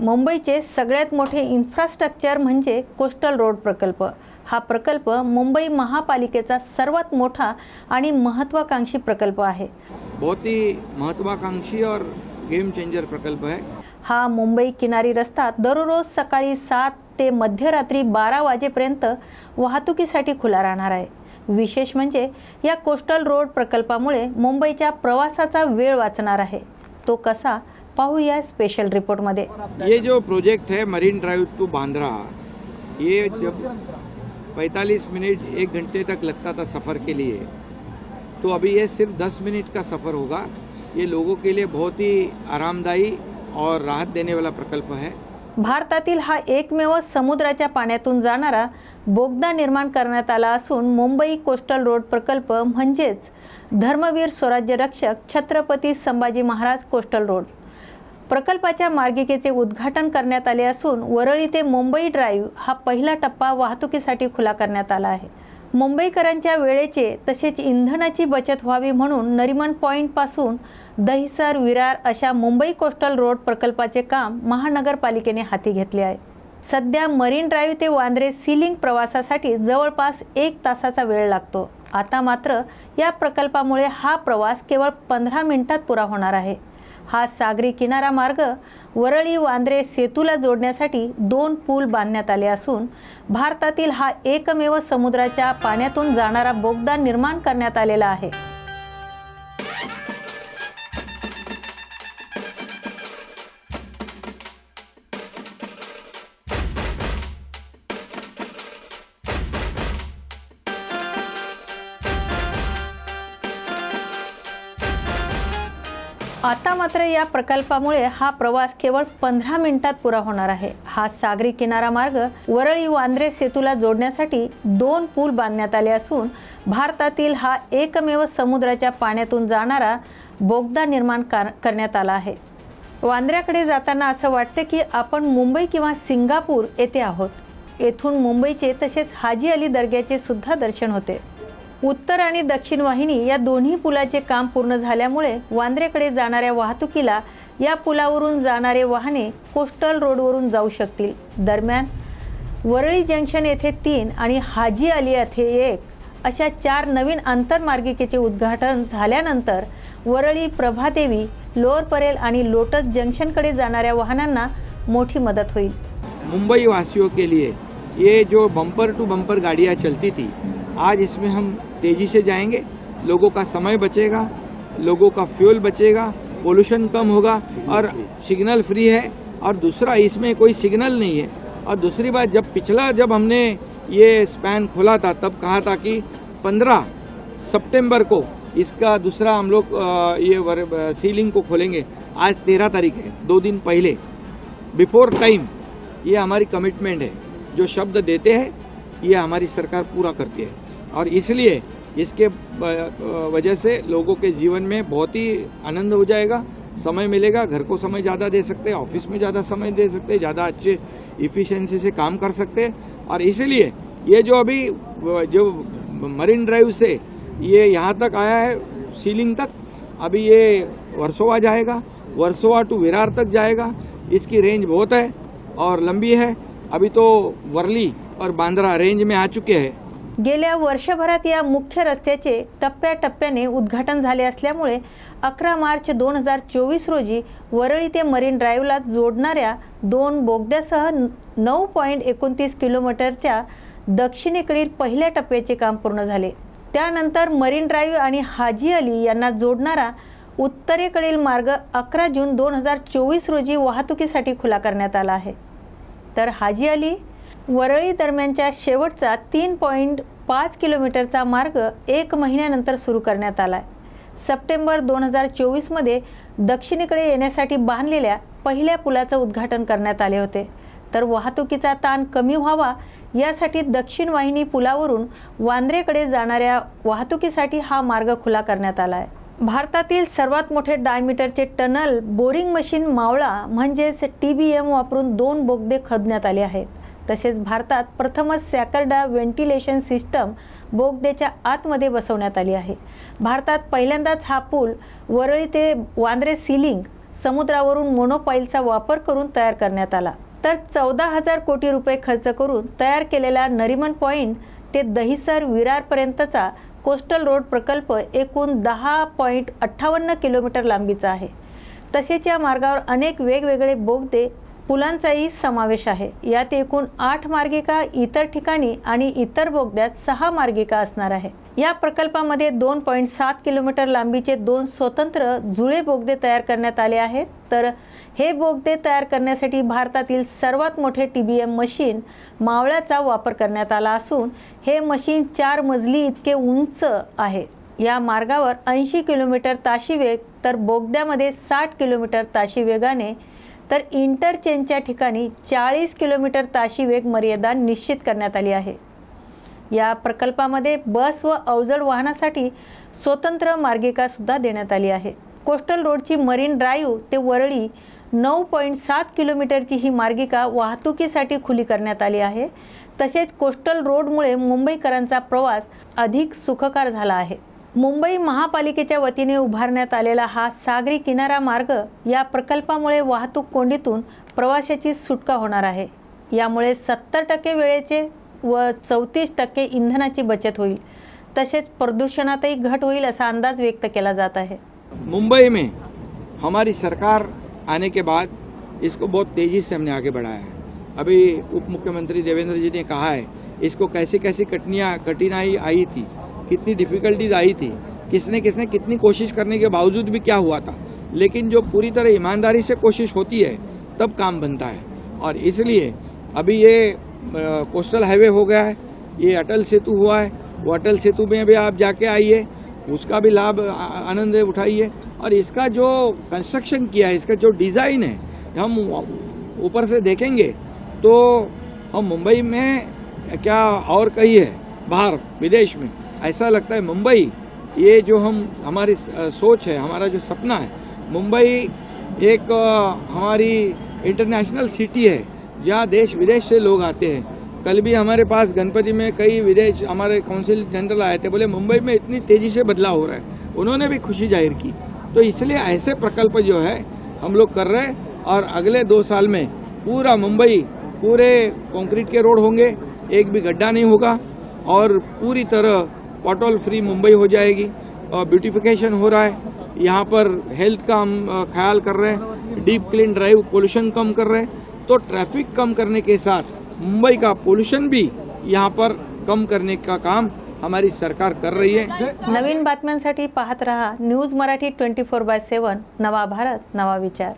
मुंबईचे सगळ्यात मोठे इन्फ्रास्ट्रक्चर म्हणजे कोस्टल रोड प्रकल्प. हा प्रकल्प मुंबई महापालिकेचा सर्वात मोठा आणि महत्त्वाकांक्षी प्रकल्प आहे. बहुत ही महत्वाकांक्षी और गेम चेंजर प्रकल्प है. हा मुंबई किनारी रस्ता दररोज सकाळी सात ते मध्यरात्री बारा वाजेपर्यंत वाहतुकीसाठी खुला राहणार आहे. विशेष म्हणजे या कोस्टल रोड प्रकल्पामुळे मुंबईच्या प्रवासाचा वेळ वाचणार आहे. तो कसा? पाहूया स्पेशल रिपोर्टमध्ये ये जो प्रोजेक्ट है मरीन ड्राइव टू बांद्रा ये जब 45 मिनट एक घंटे तक लगता था सफ़र के लिए तो अभी ये सिर्फ 10 मिनट का सफ़र होगा। ये लोगों के लिए बहुत ही आरामदायी और राहत देने वाला प्रकल्प है। भारतातील हा एकमेव समुद्राच्या पाण्यातून जाणारा बोगदा निर्माण करण्यात आला असून मुंबई कोस्टल रोड प्रकल्प म्हणजेच धर्मवीर स्वराज्य रक्षक छत्रपती संभाजी महाराज कोस्टल रोड. प्रकल्पाच्या मार्गिकेचे उद्घाटन करण्यात आले असून वरळी ते मुंबई ड्राईव्ह हा पहिला टप्पा वाहतुकीसाठी खुला करण्यात आला आहे. मुंबईकरांच्या वेळेचे तसेच इंधनाची बचत व्हावी म्हणून नरिमन पॉईंटपासून दहिसर विरार अशा मुंबई कोस्टल रोड प्रकल्पाचे काम महानगरपालिकेने हाती घेतले आहे. सध्या मरीन ड्राईव्ह ते वांद्रे सीलिंग प्रवासासाठी जवळपास एक तासाचा वेळ लागतो. आता मात्र या प्रकल्पामुळे हा प्रवास केवळ पंधरा मिनिटात पुरा होणार आहे. हा सागरी किनारा मार्ग वरळी वांद्रे सेतूला जोडण्यासाठी दोन पूल बांधण्यात आले असून भारतातील हा एकमेव समुद्राच्या पाण्यातून जाणारा बोगदा निर्माण करण्यात आलेला आहे. आता मात्र या प्रकल्पामुळे हा प्रवास केवळ पंधरा मिनिटात पुरा होणार आहे. हा सागरी किनारा मार्ग वरळी वांद्रे सेतूला जोडण्यासाठी दोन पूल बांधण्यात आले असून भारतातील हा एकमेव समुद्राच्या पाण्यातून जाणारा बोगदा निर्माण करण्यात आला आहे. वांद्र्याकडे जाताना असं वाटतं की आपण मुंबई किंवा सिंगापूर येथे आहोत. येथून मुंबईचे तसेच हाजी अली दर्ग्याचे सुद्धा दर्शन होते. उत्तर आणि दक्षिण वाहिनी या दोन्ही पुलाचे काम पूर्ण झाल्यामुळे वांद्रेकडे जाणाऱ्या वाहतुकीला या पुलावरून जाणारे वाहने कोस्टल रोडवरून जाऊ शकतील. दरम्यान वरळी जंक्शन येथे तीन आणि हाजी अली येथे एक अशा चार नवीन आंतरमार्गिकेचे उद्घाटन झाल्यानंतर वरळी प्रभादेवी लोअर परेल आणि लोटस जंक्शनकडे जाणाऱ्या वाहनांना मोठी मदत होईल. मुंबई वासियों के लिए ये जो बम्पर टू बम्पर गाड़ियाँ चलती थी आज इसमें हम तेज़ी से जाएँगे। लोगों का समय बचेगा लोगों का फ्यूल बचेगा पोल्यूशन कम होगा और सिग्नल फ्री है। और दूसरा इसमें कोई सिग्नल नहीं है। और दूसरी बात जब पिछला जब हमने ये स्पैन खोला था तब कहा था कि 15 सितंबर को इसका दूसरा हम लोग ये सीलिंग को खोलेंगे। आज तेरह तारीख है दो दिन पहले। बिफोर टाइम ये हमारी कमिटमेंट है। जो शब्द देते हैं ये हमारी सरकार पूरा करती है। और इसलिए इसके वजह से लोगों के जीवन में बहुत ही आनंद हो जाएगा, समय मिलेगा, घर को समय ज़्यादा दे सकते हैं, ऑफ़िस में ज़्यादा समय दे सकते हैं, ज़्यादा अच्छे इफ़िशेंसी से काम कर सकते हैं। और इसीलिए ये जो अभी जो मरीन ड्राइव से ये यहाँ तक आया है सीलिंग तक, अभी ये वर्सोवा जाएगा, वर्सोवा टू विरार तक जाएगा। इसकी रेंज बहुत है और लंबी है। अभी तो वर्ली और बांद्रा रेंज में आ चुके हैं। गेल्या वर्षभरात या मुख्य रस्त्याचे टप्प्याटप्प्याने उद्घाटन झाले असल्यामुळे अकरा मार्च दोन हजार चोवीस रोजी वरळी ते मरीन ड्राईव्हला जोडणाऱ्या दोन बोगद्यासह नऊ पॉईंट एकोणतीस किलोमीटरच्या दक्षिणेकडील पहिल्या टप्प्याचे काम पूर्ण झाले. त्यानंतर मरीन ड्राईव्ह आणि हाजी अली यांना जोडणारा उत्तरेकडील मार्ग अकरा जून दोन हजार चोवीस रोजी वाहतुकीसाठी खुला करण्यात आला आहे. तर हाजी अली वरळी दरम्यानच्या शेवटचा तीन पॉईंट पाच किलोमीटरचा मार्ग एक महिन्यानंतर सुरू करण्यात आला आहे सप्टेंबर दोन हजार चोवीसमध्ये दक्षिणेकडे येण्यासाठी बांधलेल्या पहिल्या पुलाचं उद्घाटन करण्यात आले होते. तर वाहतुकीचा ताण कमी व्हावा यासाठी दक्षिण वाहिनी पुलावरून वांद्रेकडे जाणाऱ्या वाहतुकीसाठी हा मार्ग खुला करण्यात आला आहे भारतातील सर्वात मोठे डायमीटरचे टनल बोरिंग मशीन मावळा म्हणजेच टी बी एम वापरून दोन बोगदे खोदण्यात आले आहेत. तसेच भारतात प्रथमच सॅकर्डा व्हेंटिलेशन सिस्टम बोगद्याच्या आतमध्ये बसवण्यात आली आहे. भारतात पहिल्यांदाच हा पूल वरळी ते वांद्रे सिलिंग समुद्रावरून मोनोपाईलचा वापर करून तयार करण्यात आला. तर चौदा हजार कोटी रुपये खर्च करून तयार केलेला नरिमन पॉईंट ते दहिसर विरारपर्यंतचा कोस्टल रोड प्रकल्प एकूण दहा पॉईंट अठ्ठावन्न किलोमीटर लांबीचा आहे. तसेच या मार्गावर अनेक वेगवेगळे बोगदे पुलांचाही समावेश आहे. यात एकूण आठ मार्गिका इतर ठिकाणी आणि इतर बोगद्यात सहा मार्गिका असणार आहे. या प्रकल्पामध्ये दोन पॉईंट सात किलोमीटर लांबीचे दोन स्वतंत्र जुळे बोगदे तयार करण्यात आले आहेत. तर हे बोगदे तयार करण्यासाठी भारतातील सर्वात मोठे टी बी एम मशीन मावळ्याचा वापर करण्यात आला असून हे मशीन चार मजली इतके उंच आहे. या मार्गावर ऐंशी किलोमीटर ताशी वेग तर बोगद्यामध्ये साठ किलोमीटर ताशी वेगाने तर इंटरचेंजच्या ठिकाणी चाळीस किलोमीटर ताशी वेग मर्यादा निश्चित करण्यात आली आहे. या प्रकल्पामध्ये बस व अवजड वाहनासाठी स्वतंत्र मार्गिकासुद्धा देण्यात आली आहे. कोस्टल रोडची मरीन ड्राईव्ह ते वरळी नऊ पॉईंट सात किलोमीटरची ही मार्गिका वाहतुकीसाठी खुली करण्यात आली आहे. तसेच कोस्टल रोडमुळे मुंबईकरांचा प्रवास अधिक सुखकर झाला आहे. मुंबई महापालिकेच्या वतीने उभारण्यात आलेला हा सागरी किनारा मार्ग या प्रकल्पामुळे वाहतूक कोंडीतून प्रवाशाची सुटका होणार आहे. यामुळे सत्तर टक्के वेळेचे व चौतीस टक्के इंधनाची बचत होईल. तसेच प्रदूषणातही घट होईल असा अंदाज व्यक्त केला जात आहे. मुंबई में हमारी सरकार आने के बाद इसको बहुत तेजी से हमने आगे बढ़ाया है। अभी उप मुख्यमंत्री देवेंद्र जी ने कहा है इसको कैसी कैसी कठिनाई कठिनाई आई थी कितनी डिफिकल्टीज आई थी, किसने किसने कितनी कोशिश करने के बावजूद भी क्या हुआ था। लेकिन जो पूरी तरह ईमानदारी से कोशिश होती है, तब काम बनता है। और इसलिए अभी ये कोस्टल हाईवे हो गया है, ये अटल सेतु हुआ है, वो अटल सेतु में भी आप जाके आइए, उसका भी लाभ आनंद उठाइए। और इसका जो कंस्ट्रक्शन किया है, इसका जो डिज़ाइन है, हम ऊपर से देखेंगे तो हम मुंबई में क्या और कहीं है, बाहर, विदेश में ऐसा लगता है मुंबई, ये जो हम, हमारी सोच है, हमारा जो सपना है, मुंबई एक हमारी इंटरनेशनल सिटी है, जहाँ देश विदेश से लोग आते हैं। कल भी हमारे पास गणपति में कई विदेश, हमारे काउंसिल जनरल आए थे, बोले, मुंबई में इतनी तेज़ी से बदलाव हो रहा है। उन्होंने भी खुशी ज़ाहिर की। तो इसलिए ऐसे प्रकल्प जो है, हम लोग कर रहे हैं, और अगले दो साल में पूरा मुंबई, पूरे कंक्रीट के रोड होंगे, एक भी गड्ढा नहीं होगा, और पूरी तरह पॉटोल फ्री मुंबई हो जाएगी और ब्यूटिफिकेशन हो रहा है। यहाँ पर हेल्थ का हम ख्याल कर रहे हैं। डीप क्लीन ड्राइव पोल्यूशन कम कर रहे हैं। तो ट्रैफ़िक कम करने के साथ मुंबई का पोल्यूशन भी यहाँ पर कम करने का काम हमारी सरकार कर रही है। नवीन बातम्यांसाठी पाहत रहा news Marathi twenty four by seven. नवा भारत, नवा विचार.